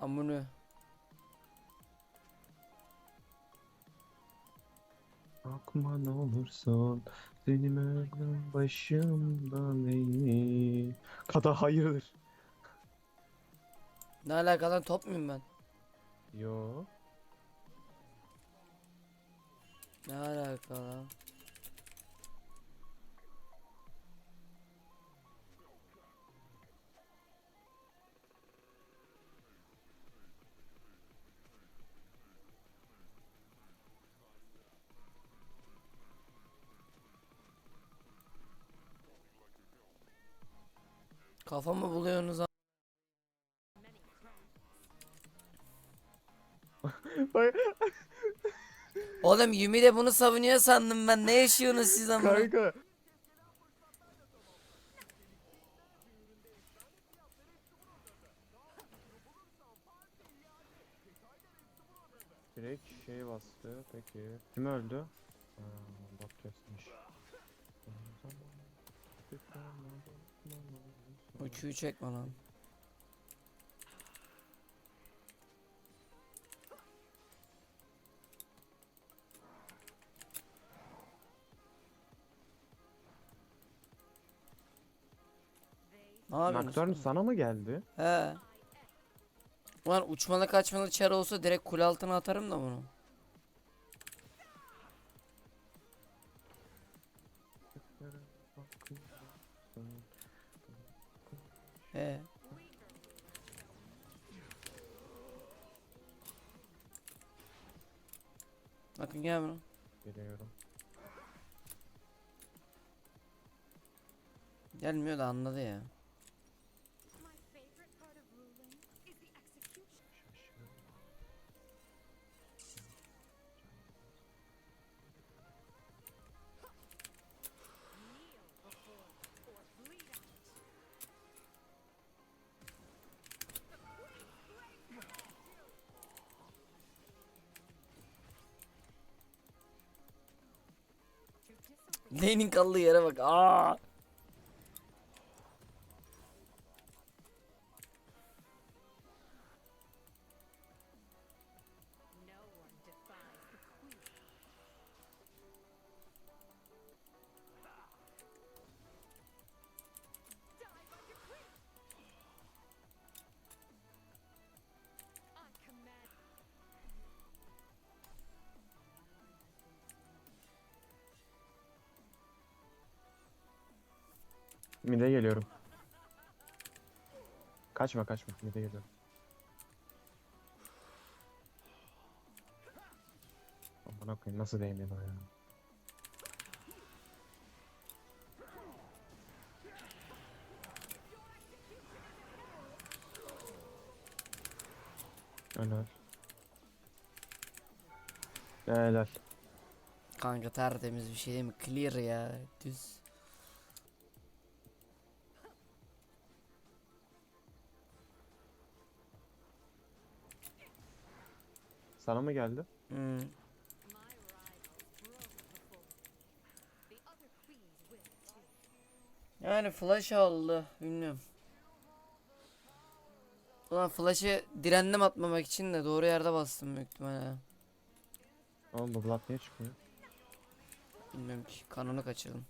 Amını. Bakma ne olursun benim ömrüm başımdan eğil. Kada hayırdır? Ne alakalı top muyum ben? Yo. Ne alakalı? Kafamı buluyorsunuz Bak Oğlum Yumi de bunu savunuyor sandım ben. Ne yaşıyorsunuz siz amına? kanka. Direkt şey bastı peki. Kim öldü? Aa, bot kesmiş. Bu Q'yu çekme lan. Ne yapıyorsun? Sana mı geldi? He. Ulan uçmalı kaçmalı çar olsa direkt kule altına atarım da bunu. He. Bakın gel bunu. Geliyorum. Gelmiyor da anladı ya. Lane'in kaldığı yere bak. Aa! Mide geliyorum. Kaçma kaçma mide geliyorum. Aman koyayım nasıl değmedi o ya. Helal. Helal. Kanka tertemiz bir şey değil mi? Clear ya. Düz. Sana mı geldi? Hmm. Yani flash aldı. Bilmiyorum. Ulan flash'ı direndim atmamak için de doğru yerde bastım büyük ihtimalle. Oğlum bu Vlad niye çıkmıyor? Bilmiyorum ki. Kanonu kaçırdım.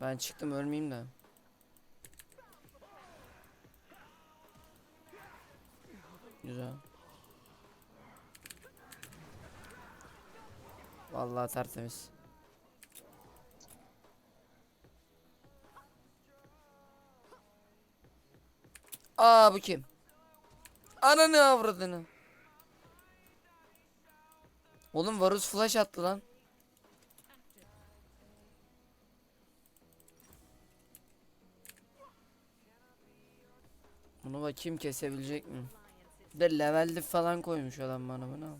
Ben çıktım ölmeyeyim de. Güzel. Vallahi tertemiz. Aa bu kim? Ananı avradını. Oğlum Varus flash attı lan. Bunu bakayım kesebilecek mi? Bir de levelli falan koymuş adam bana bunu.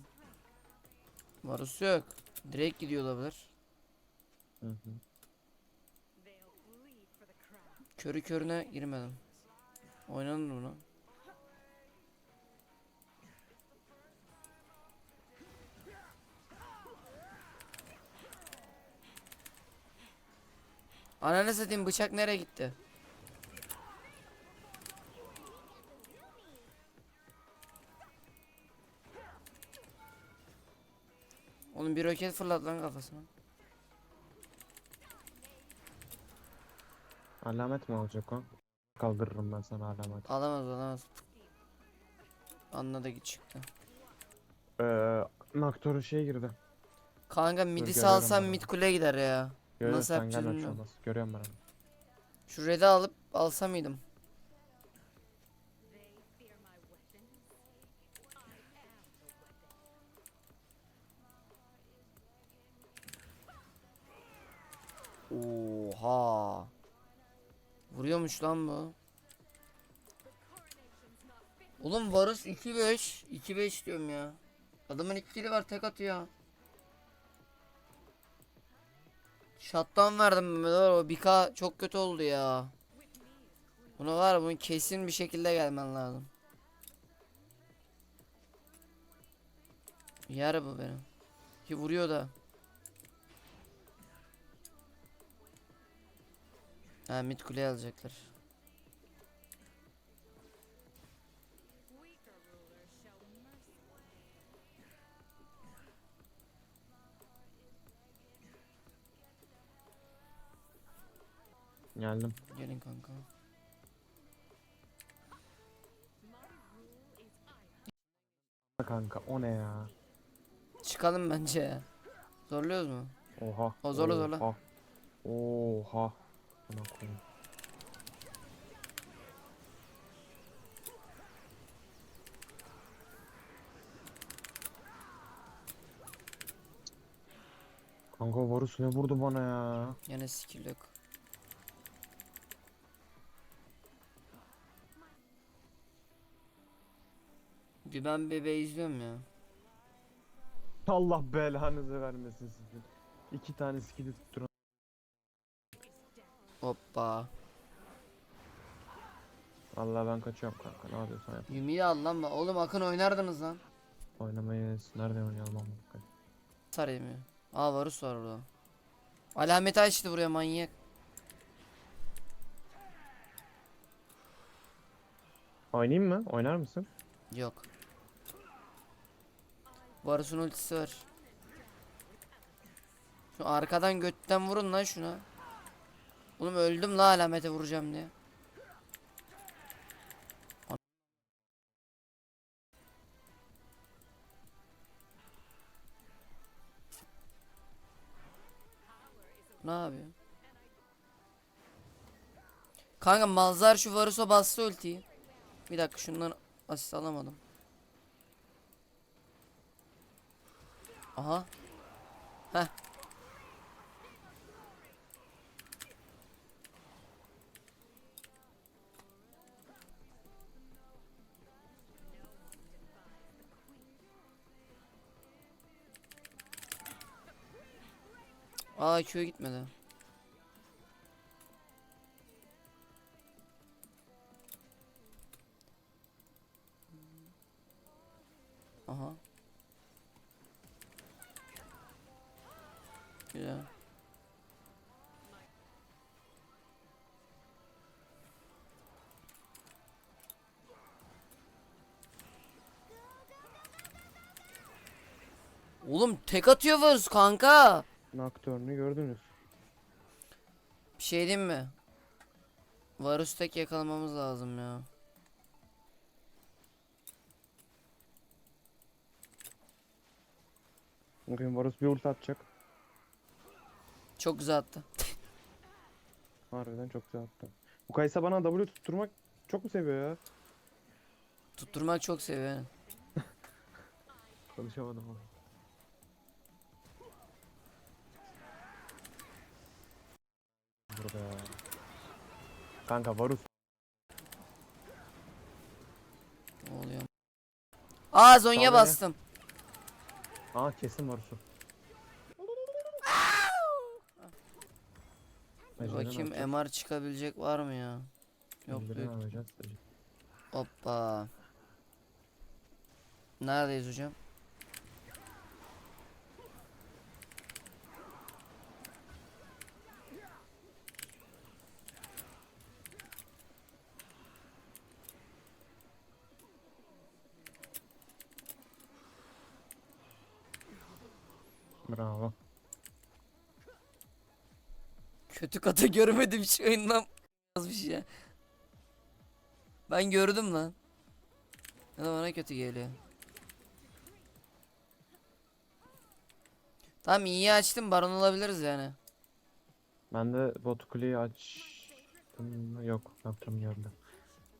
Varus yok. Direkt gidiyor olabilir. Hı hı. Körü körüne girmedim. Oynanır bunu. Ananı satayım bıçak nereye gitti? Bir roket fırlat lan kafasına. Alamet mi olacak o? Kaldırırım ben sana alamet. Alamaz alamaz. Anladı ki çıktı. Ee, Naktor'un şeye girdi. Kanka midi görüyorum salsam ben mid kule gider ya. Görüyorum Nasıl yapacağız bilmiyorum. Görüyorum ben onu. Şu red'i alıp alsam mıydım? Oha. Vuruyormuş lan bu. Oğlum Varus 2-5. 2-5 diyorum ya. Adamın ikili var tek atıyor. Shutdown verdim Mehmet o 1K çok kötü oldu ya. Buna var bunun kesin bir şekilde gelmen lazım. Yer bu benim. Ki vuruyor da. Ha mid kule alacaklar. Geldim. Gelin kanka. Kanka o ne ya? Çıkalım bence ya. Zorluyoruz mu? Oha. O zorla, zorla. Oha. Oha. Buna koyayım. Kanka Varus ne vurdu bana ya? Yine skill yok. Bir ben bebe izliyorum ya. Allah belanızı vermesin sizin. İki tane skill'i tutturun. Hoppa. Allah ben kaçıyorum kanka ne yapıyorsan yap. Yumi'yi al lan. Oğlum Akın oynardınız lan. Oynamayız. Nerede oynayalım ama. Sarayım ya. Aa Varus var orada. Alameti açtı buraya manyak. Oynayayım mı? Oynar mısın? Yok. Varus'un ultisi var. Şu arkadan götten vurun lan şuna. Oğlum öldüm la alamete vuracağım diye. Ne yapıyor? Kanka Malzar şu Varus'a bastı ultiyi. Bir dakika şundan asist alamadım. Aha. Heh. Aa Q'ya gitmedi. Aha. Güzel. Oğlum tek atıyor Varus kanka. Nocturne'ü gördünüz. Bir şey diyeyim mi? Varus tek yakalamamız lazım ya. Bakayım Varus bir ulti atacak. Çok güzel attı. Harbiden çok güzel attı. Bu Kaysa bana W tutturmak çok mu seviyor ya? Tutturmak çok seviyorum. Konuşamadım ama. Burada ya. Kanka Varus. Ne oluyor? Aa Zonya Sağ bastım. Aa kesin Varus'u. Bakayım. MR çıkabilecek var mı ya? Yok alacağız. Hoppa. Neredeyiz hocam? Bravo. Kötü kata görmedim şu oyundan yazmış ya. Ben gördüm lan. Ya da bana kötü geliyor. Tamam iyi açtım baron olabiliriz yani. Ben de bot kuleyi açtım? Yok yaptım geldi.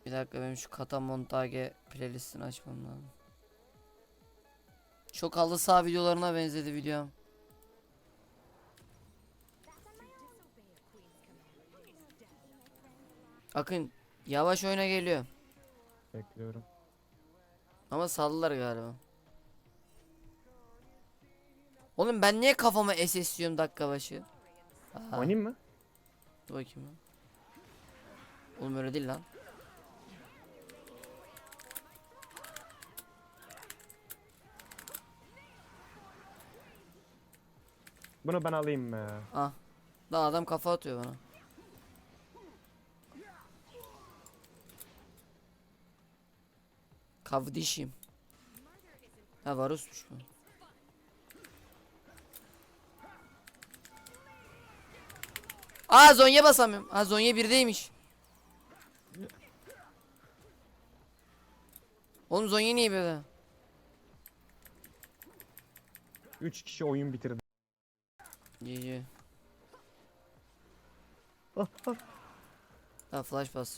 Bir dakika benim şu kata montage playlistini açmam lazım. Çok halı saha videolarına benzedi videom. Akın yavaş oyuna geliyor. Bekliyorum. Ama saldılar galiba. Oğlum ben niye kafama SS diyorum dakika başı? Aa, Oynayayım mı? dur bakayım. Oğlum öyle değil lan. Bunu ben alayım mı? Ah. Daha adam kafa atıyor bana. Kavdişim. Ha Varus'muş bu. Aa Zonya basamıyorum. Ha Zonya birdeymiş. Oğlum Zonya niye böyle? 3 kişi oyun bitirdi. GG. Ha flash bas.